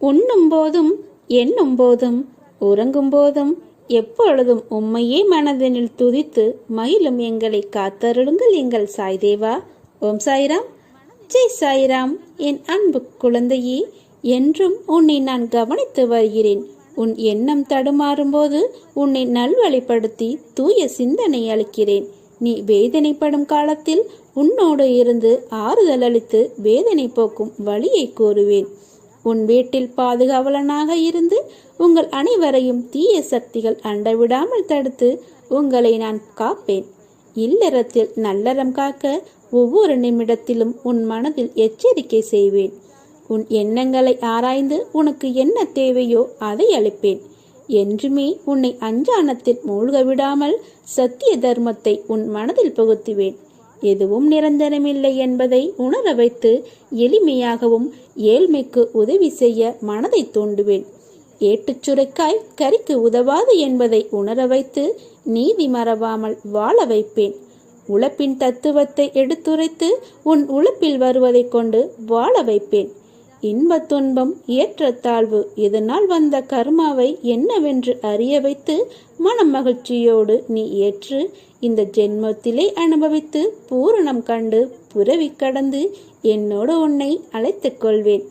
உண்ணும் போதும் எண்ணும் போதும் உறங்கும் போதும் எப்பொழுதும் உம்மையே மனதினில் துதித்து மகிழும் எங்களை காத்தருளுங்கள் எங்கள் சாய்தேவா. ஓம் சாய்ராம். ஜெய் சாய்ராம். என் அன்பு குழந்தையே என்றும் உன்னை நான் கவனித்து வருகிறேன். உன் எண்ணம் தடுமாறும்போது உன்னை நல்வழிப்படுத்தி தூய சிந்தனை அளிக்கிறேன். நீ வேதனைப்படும் காலத்தில் உன்னோடு இருந்து ஆறுதல் அளித்து வேதனை போக்கும் வழியை கூறுவேன் உன் வீட்டில் பாதுகாவலனாக இருந்து உங்கள் அனைவரையும் தீய சக்திகள் அண்டவிடாமல் தடுத்து உங்களை நான் காப்பேன். இல்லறத்தில் நல்லறம் காக்க ஒவ்வொரு நிமிடத்திலும் உன் மனதில் எச்சரிக்கை செய்வேன். உன் எண்ணங்களை ஆராய்ந்து உனக்கு என்ன தேவையோ அதை அளிப்பேன். என்றுமே உன்னை அஞ்சானத்தில் மூழ்க விடாமல் சத்திய தர்மத்தை உன் மனதில் புகுத்துவேன். எதுவும் நிரந்தரமில்லை என்பதை உணர வைத்து எளிமையாகவும் ஏழ்மைக்கு உதவி செய்ய மனதை தூண்டுவேன். ஏட்டுச் சுரைக்காய் கறிக்கு உதவாது என்பதை உணர வைத்து நீதி மறவாமல் வாழ வைப்பேன். உழைப்பின் தத்துவத்தை எடுத்துரைத்து உன் உழைப்பில் வருவதைக் கொண்டு வாழ வைப்பேன். இன்பத் துன்பம் ஏற்றத்தாழ்வு இதனால் வந்த கர்மாவை என்னவென்று அறிய வைத்து மனம் மகிழ்ச்சியோடு நீ ஏற்று இந்த ஜென்மத்திலே அனுபவித்து பூரணம் கண்டு புறவி கடந்து என்னோடு உன்னை அழைத்துக் கொள்வேன்.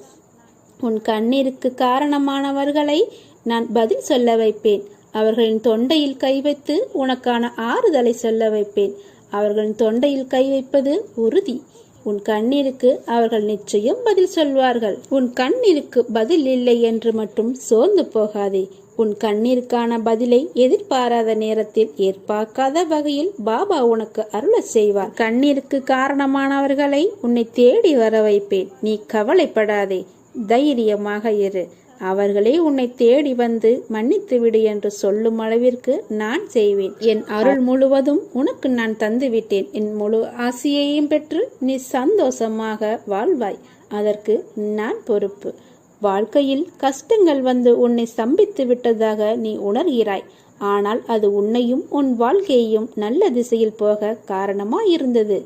உன் கண்ணீருக்கு காரணமானவர்களை நான் பதில் சொல்ல வைப்பேன். அவர்களின் தொண்டையில் கை வைத்து உனக்கான ஆறுதலை சொல்ல வைப்பேன். அவர்களின் தொண்டையில் கை வைப்பது உறுதி. உன் கண்ணீருக்கு அவர்கள் நிச்சயம் பதில் சொல்வார்கள். உன் கண்ணீருக்கு பதில் இல்லை என்று மட்டும் சோர்ந்து போகாதே. உன் கண்ணீருக்கான பதிலை எதிர்பாராத நேரத்தில் ஏற்பார்க்காத வகையில் பாபா உனக்கு அருள செய்வார். கண்ணீருக்கு காரணமானவர்களை உன்னை தேடி வர வைப்பேன். நீ கவலைப்படாதே. தைரியமாக இரு. அவர்களே உன்னை தேடி வந்து மன்னித்து விடு என்று சொல்லும் அளவிற்கு நான் செய்வேன். என் அருள் முழுவதும் உனக்கு நான் தந்துவிட்டேன். என் முழு ஆசையையும் பெற்று நீ சந்தோஷமாக வாழ்வாய். அதற்கு நான் பொறுப்பு. வாழ்க்கையில் கஷ்டங்கள் வந்து உன்னை சம்பித்து விட்டதாக நீ உணர்கிறாய். ஆனால் அது உன்னையும் உன் வாழ்க்கையையும் நல்ல திசையில் போக காரணமாயிருந்தது.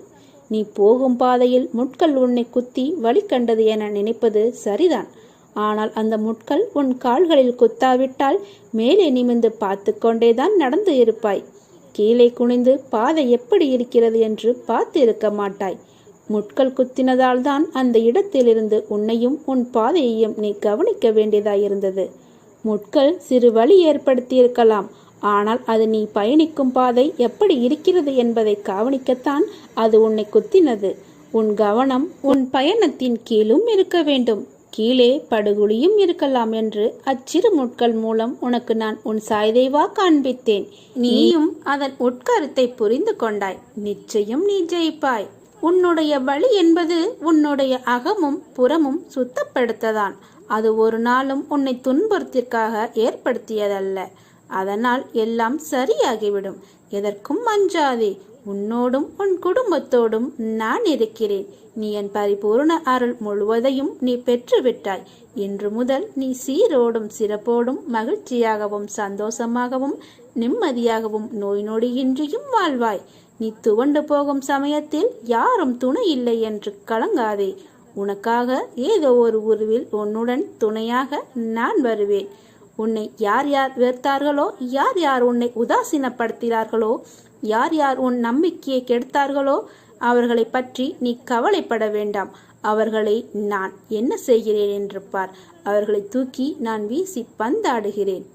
நீ போகும் பாதையில் முட்கள் உன்னை குத்தி வழி கண்டது என நினைப்பது சரிதான். ஆனால் அந்த முட்கள் உன் கால்களில் குத்தாவிட்டால் மேலே நிமிந்து பார்த்து கொண்டேதான் நடந்து இருப்பாய். கீழே குனிந்து பாதை எப்படி இருக்கிறது என்று பார்த்து இருக்க மாட்டாய். முட்கள் குத்தினதால் தான் அந்த இடத்திலிருந்து உன்னையும் உன் பாதையையும் நீ கவனிக்க வேண்டியதாயிருந்தது. முட்கள் சிறு வழி ஏற்படுத்தியிருக்கலாம். ஆனால் அது நீ பயணிக்கும் பாதை எப்படி இருக்கிறது என்பதை கவனிக்கத்தான் அது உன்னை குத்தினது. உன் கவனம் உன் பயணத்தின் கீழும் இருக்க வேண்டும். கீழே படுகுழியும் இருக்கலாம் என்று அச்சிறு முட்கள் மூலம் உனக்கு நான் உன் சாய்தேவா காண்பித்தேன். நீயும் அதன் உட்கருத்தை புரிந்து கொண்டாய். நிச்சயம் நீ ஜெயிப்பாய். உன்னுடைய வழி என்பது உன்னுடைய அகமும் புறமும் சுத்தப்படுத்ததான். அது ஒரு நாளும் உன்னை துன்புறுத்திற்காக ஏற்படுத்தியதல்ல. அதனால் எல்லாம் சரியாகிவிடும். எதற்கும் அஞ்சாதே உன்னோடும் உன் குடும்பத்தோடும் நான் இருக்கிறேன். நீ என் பரிபூர்ண அருள் முழுவதையும் நீ பெற்றுவிட்டாய். இன்று முதல் நீ சீரோடும் சிறப்போடும் மகிழ்ச்சியாகவும் சந்தோஷமாகவும் நிம்மதியாகவும் நோய் நொடியின்றியும் வாழ்வாய். நீ துவண்டு போகும் சமயத்தில் யாரும் துணை இல்லை என்று கலங்காதே. உனக்காக ஏதோ ஒரு உருவில் உன்னுடன் துணையாக நான் வருவேன். உன்னை யார் யார் வெறுத்தார்களோ யார் யார் உன்னை உதாசீனப்படுத்தினார்களோ யார் யார் உன் நம்பிக்கையை கெடுத்தார்களோ அவர்களை பற்றி நீ கவலைப்பட வேண்டாம். அவர்களை நான் என்ன செய்கிறேன் என்று பார். அவர்களை தூக்கி நான் வீசி பந்தாடுகிறேன்.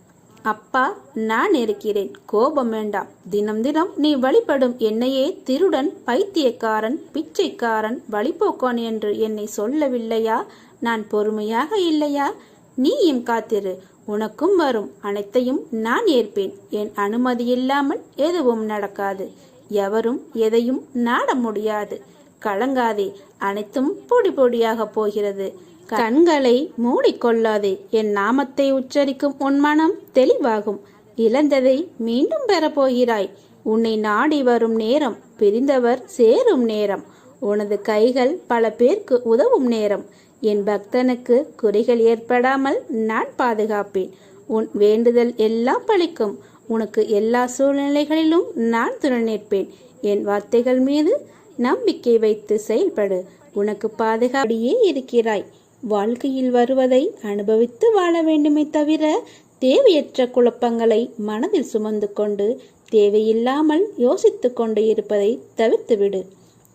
அப்பா நான் இருக்கிறேன். கோபம் வேண்டாம். தினம் தினம் நீ வழிபடும் என்னையே திருடன் பைத்தியக்காரன் பிச்சைக்காரன் வழிபோக்கான் என்று என்னை சொல்லவில்லையா? நான் பொறுமையாக இல்லையா? நீயும் காத்திரு. உனக்கும் வரும். அனைத்தையும் நான் ஏற்பேன். என் அனுமதி இல்லாமல் எதுவும் நடக்காது. எவரும் எதையும் நாட முடியாது. கலங்காதே. அனைத்தும் பொடி பொடியாக போகிறது. கண்களை மூடிக்கொள்ளாதே. என் நாமத்தை உச்சரிக்கும் உன் மனம் தெளிவாகும். இழந்ததை மீண்டும் பெறப்போகிறாய். உன்னை நாடி வரும் நேரம் பிரிந்தவர் சேரும் நேரம். உனது கைகள் பல பேருக்கு உதவும் நேரம். என் பக்தனுக்கு குறைகள் ஏற்படாமல் நான் பாதுகாப்பேன். உன் வேண்டுதல் எல்லாம் பழிக்கும். உனக்கு எல்லா சூழ்நிலைகளிலும் நான் துணை நிற்பேன் என் வார்த்தைகள் மீது நம்பிக்கை வைத்து செயல்படு. உனக்கு பாதுகாப்படியே இருக்கிறாய். வாழ்க்கையில் வருவதை அனுபவித்து வாழ வேண்டுமே தவிர தேவையற்ற குழப்பங்களை மனதில் சுமந்து கொண்டு தேவையில்லாமல் யோசித்து கொண்டு இருப்பதை தவிர்த்துவிடு.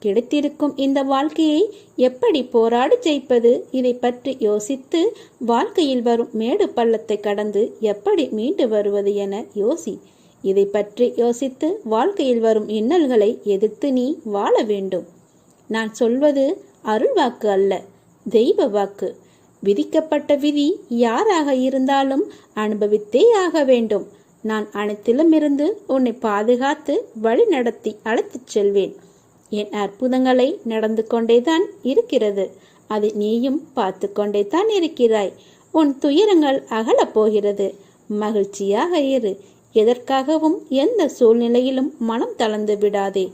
கிடைத்திருக்கும் இந்த வாழ்க்கையை எப்படி போராடி ஜெயிப்பது? இதை பற்றி யோசித்து வாழ்க்கையில் வரும் மேடு பள்ளத்தை கடந்து எப்படி மீண்டு வருவது என யோசி. இதை பற்றி யோசித்து வாழ்க்கையில் வரும் இன்னல்களை எதிர்த்து நீ வாழ வேண்டும். நான் சொல்வது அருள்வாக்கு அல்ல தெய்வ வாக்கு. விதிக்கப்பட்ட விதி யாராக இருந்தாலும் அனுபவித்தே ஆக வேண்டும். நான் அனைத்திலும் இருந்து உன்னை பாதுகாத்து வழி நடத்தி அழைத்துச் செல்வேன். என் அற்புதங்களை நடந்து கொண்டேதான் இருக்கிறது. அதை நீயும் பார்த்து கொண்டே தான் இருக்கிறாய். உன் துயரங்கள் அகலப் போகிறது. மகிழ்ச்சியாக இரு. எதற்காகவும் எந்த சூழ்நிலையிலும் மனம் தளர்ந்து விடாதே.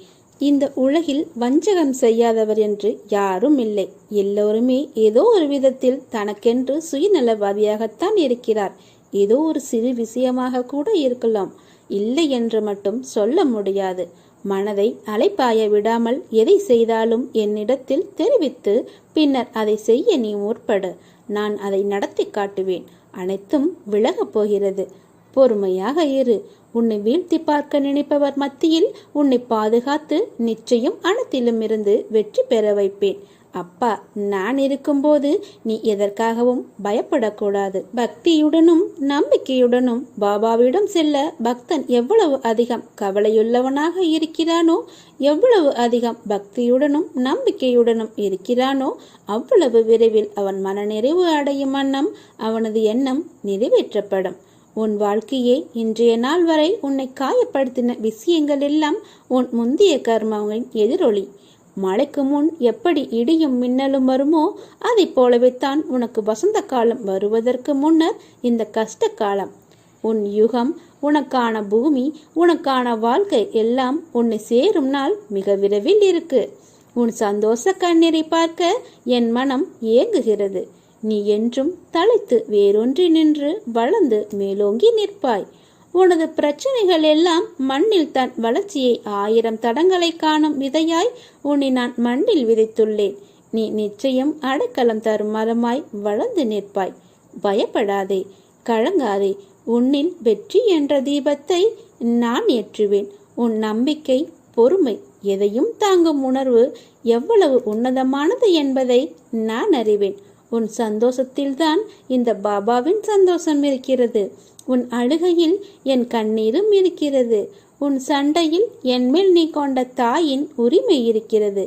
இந்த உலகில் வஞ்சகம் செய்யாதவர் என்று யாரும் இல்லை. எல்லோருமே ஏதோ ஒரு விதத்தில் தனக்கென்று சுயநலவாதியாகத்தான் இருக்கிறார். ஏதோ ஒரு சிறு விஷயமாக கூட இருக்கலாம். இல்லை என்று மட்டும் சொல்ல முடியாது. மனதை அலைப்பாய விடாமல் எதை செய்தாலும் என்னிடத்தில் தெரிவித்து பின்னர் அதை செய்ய நீ முற்படு. நான் அதை நடத்தி காட்டுவேன். அனைத்தும் விலகப் போகிறது. பொறுமையாக இரு. உன்னை வீழ்த்தி பார்க்க நினைப்பவர் மத்தியில் உன்னை பாதுகாத்து நிச்சயம் அனைத்திலும் இருந்து வெற்றி பெற வைப்பேன். அப்பா நான் இருக்கும்போது நீ எதற்காகவும் பயப்படக்கூடாது. பக்தியுடனும் நம்பிக்கையுடனும் பாபாவிடம் செல்ல பக்தன் எவ்வளவு அதிகம் கவலையுள்ளவனாக இருக்கிறானோ எவ்வளவு அதிகம் பக்தியுடனும் நம்பிக்கையுடனும் இருக்கிறானோ அவ்வளவு விரைவில் அவன் மனநிறைவு அடையும் வண்ணம் அவனது எண்ணம் நிறைவேற்றப்படும். உன் வாழ்க்கையே இன்றைய நாள் வரை உன்னை காயப்படுத்தின விஷயங்கள் எல்லாம் உன் முந்தைய கர்மங்களின் எதிரொலி. மழைக்கு முன் எப்படி இடியும் மின்னலும் வருமோ அதை போலவே தான் உனக்கு வசந்த காலம் வருவதற்கு முன்னர் இந்த கஷ்ட காலம் உன் யுகம் உனக்கான பூமி உனக்கான வாழ்க்கை எல்லாம் உன்னை சேரும் நாள் மிக விரைவில் இருக்கு. உன் சந்தோஷ கண்ணீரை பார்க்க என் மனம் ஏங்குகிறது. நீ என்றும் தலைத்து வேரொன்றி நின்று வளர்ந்து மேலோங்கி நிற்பாய். உனது பிரச்சனைகள் எல்லாம் மண்ணில் தன் வளர்ச்சியை ஆயிரம் தடங்களை காணும் விதையாய் உன்னை நான் மண்ணில் விதைத்துள்ளேன். நீ நிச்சயம் அடைக்கலம் தரும் மரமாய் வளர்ந்து நிற்பாய். பயப்படாதே கழங்காதே உன்னில் வெற்றி என்ற தீபத்தை நான் ஏற்றுவேன். உன் நம்பிக்கை பொறுமை எதையும் தாங்கும் உணர்வு எவ்வளவு உன்னதமானது என்பதை நான் அறிவேன். உன் சந்தோஷத்தில்தான் இந்த பாபாவின் சந்தோஷம் இருக்கிறது. உன் அழுகையில் என் கண்ணீரும் இருக்கிறது. உன் சண்டையில் என்மேல் நீ கொண்ட தாயின் உரிமை இருக்கிறது.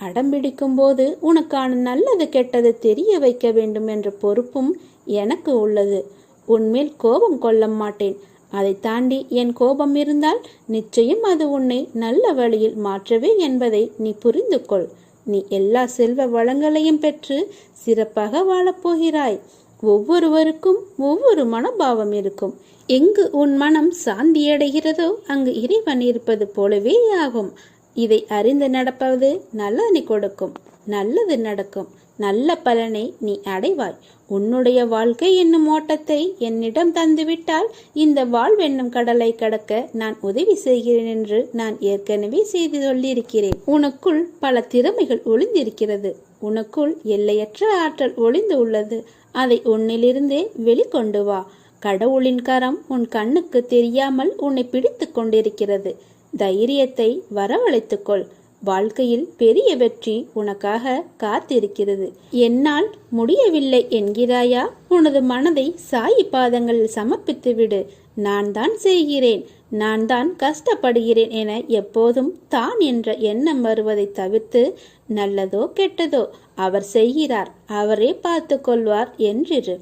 அடம்பிடிக்கும் போது உனக்கான நல்லது கெட்டது தெரிய வைக்க வேண்டும் என்ற பொறுப்பும் எனக்கு உள்ளது. உன்மேல் கோபம் கொள்ள மாட்டேன். அதை தாண்டி என் கோபம் இருந்தால் நிச்சயம் அது உன்னை நல்ல வழியில் மாற்றவே என்பதை நீ புரிந்து கொள் நீ எல்லா செல்வ வளங்களையும் பெற்று சிறப்பாக வாழப்போகிறாய். ஒவ்வொருவருக்கும் ஒவ்வொரு மனோபாவம் இருக்கும். எங்கு உன் மனம் சாந்தியடைகிறதோ அங்கு இறைவன் இருப்பது போலவே ஆகும். இதை அறிந்து நடப்பது நல்லதை கொடுக்கும் நல்லது நடக்கும். நல்ல பலனை நீ அடைவாய். உன்னுடைய வாழ்க்கை என்னும் ஓட்டத்தை என்னிடம் தந்துவிட்டால் இந்த வாழ்வென்னும் கடலை கடக்க நான் உதவி செய்கிறேன் என்று நான் ஏற்கனவே செய்து சொல்லியிருக்கிறேன். உனக்குள் பல திறமைகள் ஒளிந்திருக்கிறது. உனக்குள் எல்லையற்ற ஆற்றல் ஒளிந்து உள்ளது. அதை உன்னிலிருந்தே வெளிக்கொண்டு வா. கடவுளின் கரம் உன் கண்ணுக்கு தெரியாமல் உன்னை பிடித்து கொண்டிருக்கிறது. தைரியத்தை வரவழைத்துக்கொள். வாழ்க்கையில் பெரிய வெற்றி உனக்காக காத்திருக்கிறது. என்னால் முடியவில்லை என்கிறாயா? உனது மனதை சாயி பாதங்களில் சமர்ப்பித்து விடு நான் தான் செய்கிறேன். நான் தான் கஷ்டப்படுகிறேன் என எப்போதும் தான் என்ற எண்ணம் வருவதை தவிர்த்து நல்லதோ கெட்டதோ அவர் செய்கிறார் அவரே பார்த்து கொள்வார் என்றிரு.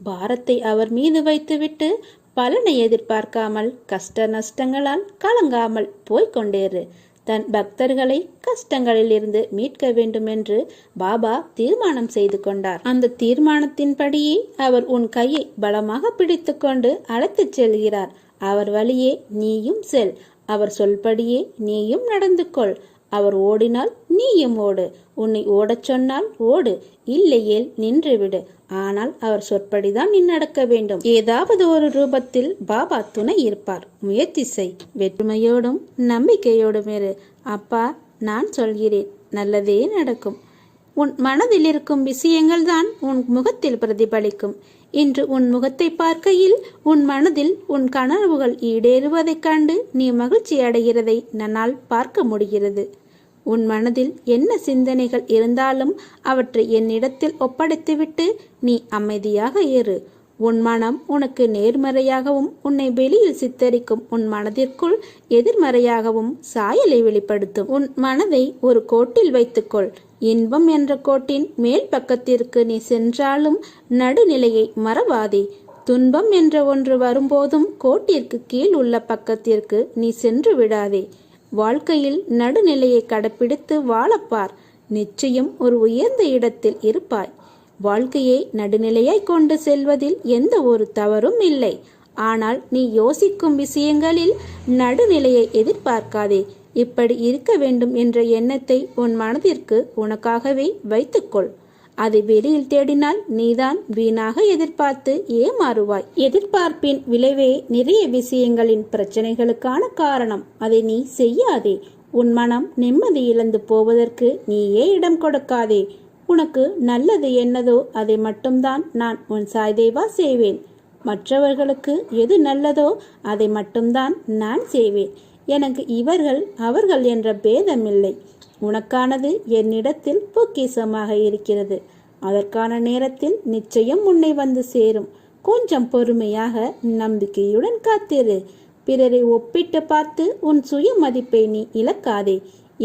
பாரத்தை அவர் மீது வைத்துவிட்டு பலனை எதிர்பார்க்காமல் கஷ்ட நஷ்டங்களால் கலங்காமல் போய்கொண்டேரு தன் பக்தர்களை கஷ்டங்களில் இருந்து மீட்க வேண்டும் என்று பாபா தீர்மானம் செய்து கொண்டார். அந்த தீர்மானத்தின்படியே அவர் உன் கையை பலமாக பிடித்துக்கொண்டு அழைத்துச் செல்கிறார். அவர் வழியே நீயும் செல். அவர் சொல்படியே நீயும் நடந்து கொள். அவர் ஓடினால் நீயும் ஓடு. உன்னை ஓடச் சொன்னால் ஓடு. இல்லையேல் நின்றுவிடு. ஆனால் அவர் சொற்படிதான் நீ நடக்க வேண்டும். ஏதாவது ஒரு ரூபத்தில் பாபா துணை இருப்பார். முயற்சி செய். வெற்றுமையோடும் நம்பிக்கையோடும் இரு. அப்பா நான் சொல்கிறேன். நல்லதே நடக்கும். உன் மனதில் இருக்கும் விஷயங்கள் தான் உன் முகத்தில் பிரதிபலிக்கும். இன்று உன் முகத்தை பார்க்கையில் உன் மனதில் உன் கனவுகள் ஈடேறுவதைக் கண்டு நீ மகிழ்ச்சி அடைகிறதை நன்னால் பார்க்க முடிகிறது. உன் மனதில் என்ன சிந்தனைகள் இருந்தாலும் அவற்றை என்னிடத்தில் ஒப்படைத்துவிட்டு நீ அமைதியாக ஏறு. உன் மனம் உனக்கு நேர்மறையாகவும் உன்னை வெளியில் சித்தரிக்கும் உன் மனதிற்குள் எதிர்மறையாகவும் சாயலை வெளிப்படுத்தும். உன் மனதை ஒரு கோட்டில் வைத்துக்கொள். இன்பம் என்ற கோட்டின் மேல் பக்கத்திற்கு நீ சென்றாலும் நடுநிலையை மறவாதே. துன்பம் என்ற ஒன்று வரும்போதும் கோட்டிற்கு கீழ் உள்ள பக்கத்திற்கு நீ சென்று விடாதே. வாழ்க்கையில் நடுநிலையை கடைப்பிடித்து வாழப்பார் நிச்சயம் ஒரு உயர்ந்த இடத்தில் இருப்பாய். வாழ்க்கையை நடுநிலையாய் கொண்டு செல்வதில் எந்த ஒரு தவறும் இல்லை. ஆனால் நீ யோசிக்கும் விஷயங்களில் நடுநிலையை எதிர்பார்க்காதே. இப்படி இருக்க வேண்டும் என்ற எண்ணத்தை உன் மனதிற்கு உனக்காகவே வைத்துக்கொள். அதை வெளியில் தேடினால் நீதான் வீணாக எதிர்பார்த்து ஏமாறுவாய். எதிர்பார்ப்பின் விளைவே நிறைய விஷயங்களின் பிரச்சனைகளுக்கான காரணம். அதை நீ செய்யாதே. உன் மனம் நிம்மதி இழந்து போவதற்கு நீயே இடம் கொடுக்காதே. உனக்கு நல்லது என்னதோ அதை மட்டும்தான் நான் உன் சாய்தேவா செய்வேன். மற்றவர்களுக்கு எது நல்லதோ அதை மட்டும்தான் நான் செய்வேன். எனக்கு இவர்கள் அவர்கள் என்ற பேதமில்லை. உனக்கானது என்னிடத்தில் பொக்கிசமாக இருக்கிறது. அதற்கான நேரத்தில் நிச்சயம் உன்னை வந்து சேரும். கொஞ்சம் பொறுமையாக நம்பிக்கையுடன் காத்திரு. பிறரை ஒப்பிட்டு பார்த்து உன் சுய மதிப்பை நீ இழக்காதே.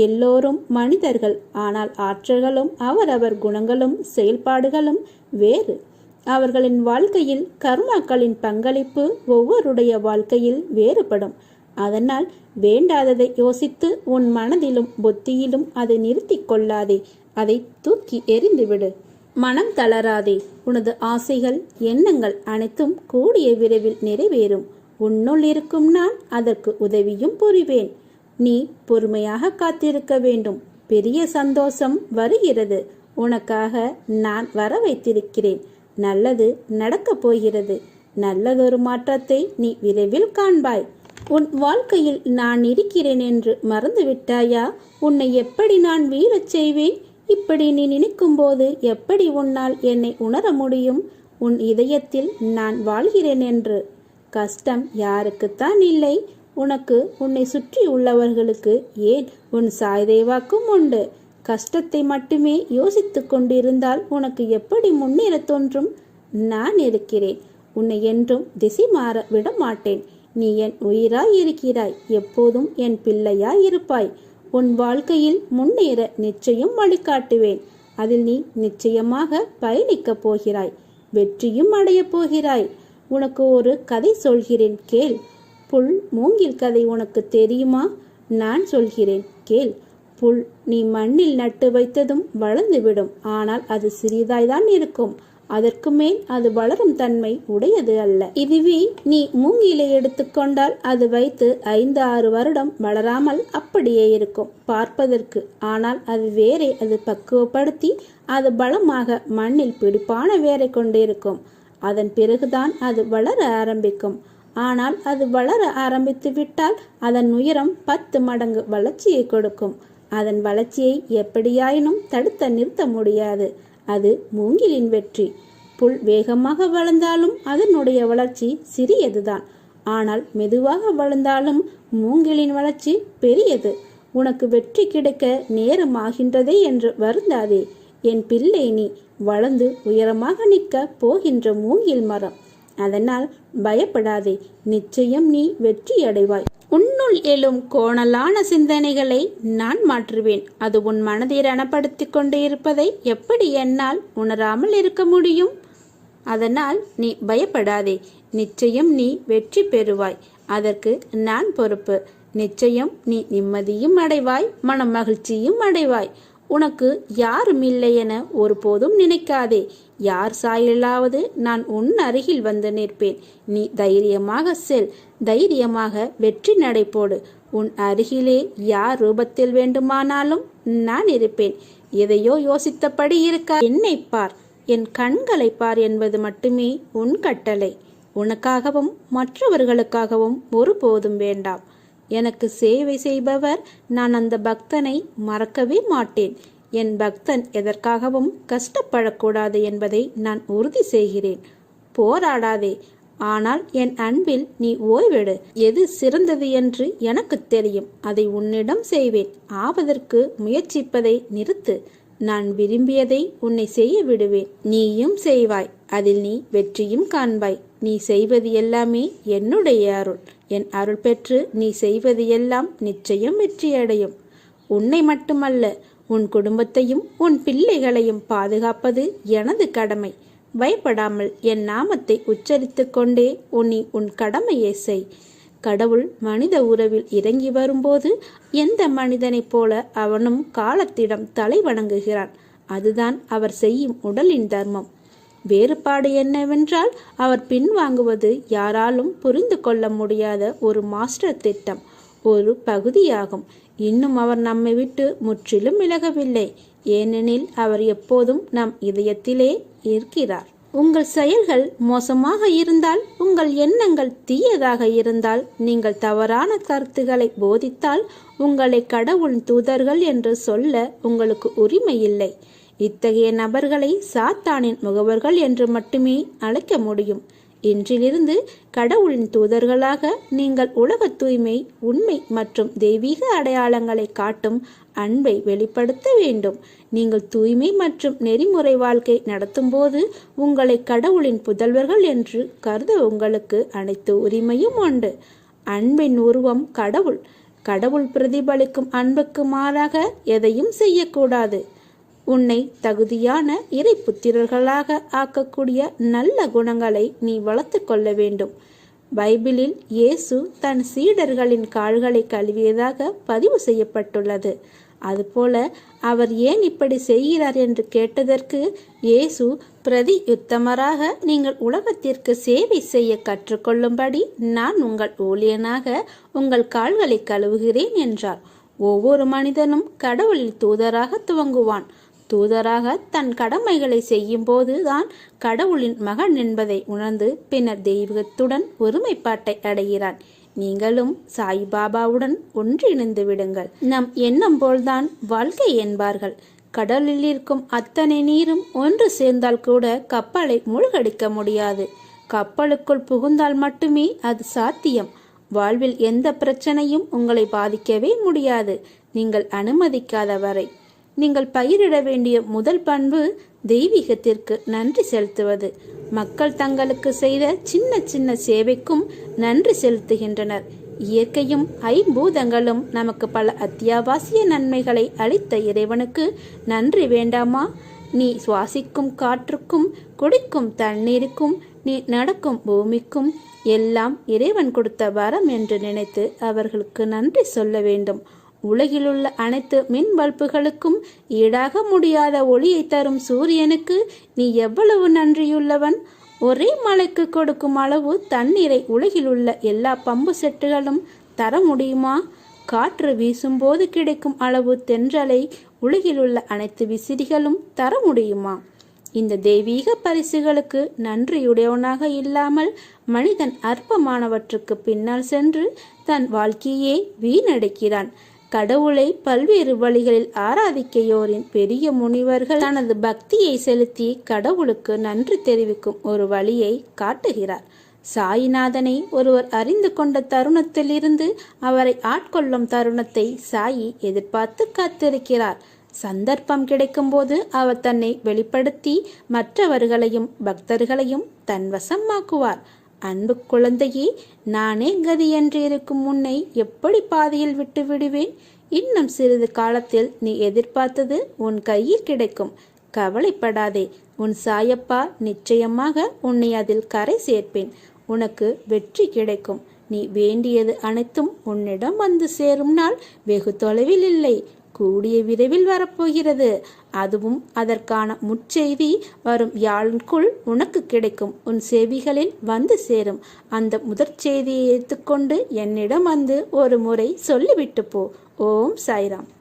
எல்லோரும் மனிதர்கள் ஆனால் ஆற்றல்களும் அவரவர் குணங்களும் செயல்பாடுகளும் வேறு. அவர்களின் வாழ்க்கையில் கர்மாக்களின் பங்களிப்பு ஒவ்வொருடைய வாழ்க்கையில் வேறுபடும். அதனால் வேண்டாததை யோசித்து உன் மனதிலும் புத்தியிலும் அதை நிறுத்தி கொள்ளாதே. அதை தூக்கி எறிந்துவிடு. மனம் தளராதே. உனது ஆசைகள் எண்ணங்கள் அனைத்தும் கூடிய விரைவில் நிறைவேறும். உன்னுள் இருக்கும் நான் அதற்கு உதவியும் புரிவேன். நீ பொறுமையாக காத்திருக்க வேண்டும். பெரிய சந்தோஷம் வருகிறது. உனக்காக நான் வர வைத்திருக்கிறேன். நல்லது நடக்கப் போகிறது. நல்லதொரு மாற்றத்தை நீ விரைவில் காண்பாய். உன் வாழ்க்கையில் நான் இருக்கிறேன் என்று மறந்து விட்டாயா உன்னை எப்படி நான் வீழச் செய்வேன்? இப்படி நீ நினைக்கும் போது எப்படி உன்னால் என்னை உணர முடியும்? உன் இதயத்தில் நான் வாழ்கிறேன் என்று. கஷ்டம் யாருக்குத்தான் இல்லை. உனக்கு உன்னை சுற்றி உள்ளவர்களுக்கு ஏன் உன் சாய்தேவாக்கும் உண்டு? கஷ்டத்தை மட்டுமே யோசித்து கொண்டிருந்தால் உனக்கு எப்படி முன்னேற தோன்றும்? நான் இருக்கிறேன். உன்னை என்றும் திசை மாற விட மாட்டேன் நீ என் உயிராய் இருக்கிறாய். எப்போதும் என் பிள்ளையாய் இருப்பாய். உன் வாழ்க்கையில் முன்னேற நிச்சயம் வழிகாட்டுவேன். அதில் நீ நிச்சயமாக பயணிக்கப் போகிறாய். வெற்றியும் அடையப் போகிறாய். உனக்கு ஒரு கதை சொல்கிறேன். கேள். புல் மூங்கில் கதை உனக்கு தெரியுமா? நான் சொல்கிறேன் கேள். புல் நீ மண்ணில் நட்டு வைத்ததும் வளர்ந்துவிடும் ஆனால் அது சிறிதாய்தான் இருக்கும். அதற்கு மேல் அது வளரும் தன்மை உடையது அல்ல. இதுவே நீ மூங்கிலை எடுத்துக்கொண்டால் அது வைத்து ஐந்து ஆறு வருடம் வளராமல் அப்படியே இருக்கும். பார்ப்பதற்கு. ஆனால் அது வேரை அது பக்குவப்படுத்தி அது பலமாக மண்ணில் பிடிப்பான வேரை கொண்டிருக்கும். அதன் பிறகுதான் அது வளர ஆரம்பிக்கும். ஆனால் அது வளர ஆரம்பித்து விட்டால் அதன் உயரம் பத்து மடங்கு வளர்ச்சியை கொடுக்கும். அதன் வளர்ச்சியை எப்படியாயினும் தடுத்த நிறுத்த முடியாது. அது மூங்கிலின் வெற்றி. புல் வேகமாக வளர்ந்தாலும் அதனுடைய வளர்ச்சி சிறியதுதான். ஆனால் மெதுவாக வளர்ந்தாலும் மூங்கிலின் வளர்ச்சி பெரியது. உனக்கு வெற்றி கிடைக்க நேரம் ஆகின்றதே என்று வருந்தாதே. என் பிள்ளை நீ வளர்ந்து உயரமாக நிற்க போகின்ற மூங்கில் மரம். அதனால் பயப்படாதே. நிச்சயம் நீ வெற்றி அடைவாய் உன்னுள் எழும் கோணலான சிந்தனைகளை நான் மாற்றுவேன். அது உன் மனதை ரணப்படுத்திக் கொண்டு இருப்பதை எப்படி என்னால் உணராமல் இருக்க முடியும்? அதனால் நீ பயப்படாதே. நிச்சயம் நீ வெற்றி பெறுவாய். அதற்கு நான் பொறுப்பு. நிச்சயம் நீ நிம்மதியும் அடைவாய். மன மகிழ்ச்சியும் அடைவாய். உனக்கு யாரும் இல்லை என ஒருபோதும் நினைக்காதே. யார் சாயலாவது நான் உன் அருகில் வந்து நிற்பேன். நீ தைரியமாக செல். தைரியமாக வெற்றி நடைபோடு உன் அருகிலே யார் ரூபத்தில் வேண்டுமானாலும் நான் இருப்பேன். எதையோ யோசித்தபடி இருக்க என்னை பார். என் கண்களை பார் என்பது மட்டுமே உன் கட்டளை. உனக்காகவும் மற்றவர்களுக்காகவும் ஒருபோதும் வேண்டாம். எனக்கு சேவை செய்பவர் நான் அந்த பக்தனை மறக்கவே மாட்டேன். என் பக்தன் எதற்காகவும் கஷ்டப்படக்கூடாது என்பதை நான் உறுதி செய்கிறேன். போராடாதே ஆனால் என் அன்பில் நீ ஓய்வெடு. எது சிறந்தது என்று எனக்கு தெரியும். அதை உன்னிடம் செய்வேன். ஆவதற்கு முயற்சிப்பதை நிறுத்து. நான் விரும்பியதை உன்னை செய்ய விடுவேன். நீயும் செய்வாய். அதில் நீ வெற்றியும் காண்பாய். நீ செய்வது எல்லாமே என்னுடைய அருள். என் அருள் பெற்று நீ செய்வது எல்லாம் நிச்சயம் வெற்றியடையும். உன்னை மட்டுமல்ல உன் குடும்பத்தையும் உன் பிள்ளைகளையும் பாதுகாப்பது எனது கடமை. பயப்படாமல் என் நாமத்தை உச்சரித்து கொண்டே உன்னை உன் கடமையை செய். கடவுள் மனித உறவில் இறங்கி வரும்போது எந்த மனிதனைப் போல அவனும் காலத்திடம் தலை வணங்குகிறான். அதுதான் அவர் செய்யும் உடலின் தர்மம். வேறுபாடு என்னவென்றால் அவர் பின்வாங்குவது யாராலும் புரிந்து கொள்ள முடியாத ஒரு மாஸ்டர் திட்டம் ஒரு பகுதியாகும். இன்னும் அவர் நம்மை விட்டு முற்றிலும் விலகவில்லை. ஏனெனில் அவர் எப்போதும் நம் இதயத்திலே இருக்கிறார். உங்கள் செயல்கள் மோசமாக இருந்தால் உங்கள் எண்ணங்கள் தீயதாக இருந்தால் நீங்கள் தவறான கருத்துக்களை போதித்தால் உங்களை கடவுள் தூதர்கள் என்று சொல்ல உங்களுக்கு உரிமை இல்லை. இத்தகைய நபர்களை சாத்தானின் முகவர்கள் என்று மட்டுமே அழைக்க முடியும். இன்றிலிருந்து கடவுளின் தூதர்களாக நீங்கள் உலக தூய்மை உண்மை மற்றும் தெய்வீக அடையாளங்களை காட்டும் அன்பை வெளிப்படுத்த வேண்டும். நீங்கள் தூய்மை மற்றும் நெறிமுறை வாழ்க்கை நடத்தும்போது உங்களை கடவுளின் புதல்வர்கள் என்று கருத உங்களுக்கு அனைத்து உரிமையும் உண்டு. அன்பின் உருவம் கடவுள். கடவுள் பிரதிபலிக்கும் அன்புக்கு மாறாக எதையும் செய்யக்கூடாது. உன்னை தகுதியான இறை புத்திரர்களாக ஆக்கக்கூடிய நல்ல குணங்களை நீ வளர்த்து கொள்ள வேண்டும். பைபிளில் இயேசு தன் சீடர்களின் கால்களை கழுவியதாக பதிவு செய்யப்பட்டுள்ளது. அதுபோல அவர் ஏன் இப்படி செய்கிறார் என்று கேட்டதற்கு இயேசு பிரதி யுத்தமராக நீங்கள் உலகத்திற்கு சேவை செய்ய கற்றுக்கொள்ளும்படி நான் உங்கள் ஊழியனாக உங்கள் கால்களை கழுவுகிறேன் என்றார். ஒவ்வொரு மனிதனும் கடவுளில் தூதராக துவங்குவான். தூதராக தன் கடமைகளை செய்யும் போதுதான் கடவுளின் மகன் என்பதை உணர்ந்து பின்னர் தெய்வத்துடன் ஒருமைப்பாட்டை அடைகிறான். நீங்களும் சாய்பாபாவுடன் ஒன்றிணைந்து விடுங்கள். நம் எண்ணம் போல்தான் வாழ்க்கை என்பார்கள். கடலில் இருக்கும் அத்தனை நீரும் ஒன்று சேர்ந்தால் கூட கப்பலை மூழ்கடிக்க முடியாது. கப்பலுக்குள் புகுந்தால் மட்டுமே அது சாத்தியம். வாழ்வில் எந்த பிரச்சனையும் உங்களை பாதிக்கவே முடியாது. நீங்கள் அனுமதிக்காத வரை நீங்கள் பயிரிட வேண்டிய முதல் பண்பு தெய்வீகத்திற்கு நன்றி செலுத்துவது. மக்கள் தங்களுக்கு செய்த சின்ன சின்ன சேவைக்கும் நன்றி செலுத்துகின்றனர். இயற்கையும் ஐம்பூதங்களும் நமக்கு பல அத்தியாவசிய நன்மைகளை அளித்த இறைவனுக்கு நன்றி வேண்டாமா? நீ சுவாசிக்கும் காற்றுக்கும் குடிக்கும் தண்ணீருக்கும் நீ நடக்கும் பூமிக்கும் எல்லாம் இறைவன் கொடுத்த வரம் என்று நினைத்து அவர்களுக்கு நன்றி சொல்ல வேண்டும். உலகிலுள்ள அனைத்து மின் பல்புகளுக்கும் ஈடாக முடியாத ஒளியை தரும் சூரியனுக்கு நீ எவ்வளவு நன்றியுள்ளவன்? ஒரே மலைக்கு கொடுக்கும் அளவு தண்ணீரை உலகிலுள்ள எல்லா பம்பு செட்டுகளும் தர முடியுமா? காற்று வீசும்போது கிடைக்கும் அளவு தென்றலை உலகிலுள்ள அனைத்து விசிறிகளும் தர முடியுமா? இந்த தெய்வீக பரிசுகளுக்கு நன்றியுடையவனாக இல்லாமல் மனிதன் அற்பமானவற்றுக்கு பின்னால் சென்று தன் வாழ்க்கையே வீணடைக்கிறான். கடவுளை பல்வேறு வழிகளில் ஆராதிக்கையோரின் பெரிய முனிவர்கள் தனது பக்தியை செலுத்தி கடவுளுக்கு நன்றி தெரிவிக்கும் ஒரு வழியை காட்டுகிறார். சாயிநாதனை ஒருவர் அறிந்து கொண்ட தருணத்திலிருந்து அவரை ஆட்கொள்ளும் தருணத்தை சாயி எதிர்பார்த்து காத்திருக்கிறார். சந்தர்ப்பம் கிடைக்கும்போது அவர் தன்னை வெளிப்படுத்தி மற்றவர்களையும் பக்தர்களையும் தன்வசமாக்குவார். அன்பு குழந்தையே நானே கதி என்று இருக்கும் உன்னை எப்படி பாதையில் விட்டு விடுவேன்? இன்னும் சிறிது காலத்தில் நீ எதிர்பார்த்தது உன் கையில் கிடைக்கும். கவலைப்படாதே. உன் சாயப்பா நிச்சயமாக உன்னை அதில் கரை சேர்ப்பேன். உனக்கு வெற்றி கிடைக்கும். நீ வேண்டியது அனைத்தும் உன்னிடம் வந்து சேரும் நாள் வெகு தொலைவில் இல்லை. கூடிய விரைவில் வரப்போகிறது. அதுவும் அதற்கான முற்செய்தி வரும் யாழுக்குள் உனக்கு கிடைக்கும். உன் செவிகளில் வந்து சேரும். அந்த முதற் செய்தியை எடுத்துக்கொண்டு என்னிடம் வந்து ஒரு முறை சொல்லிவிட்டு போ. ஓம் சாய்ராம்.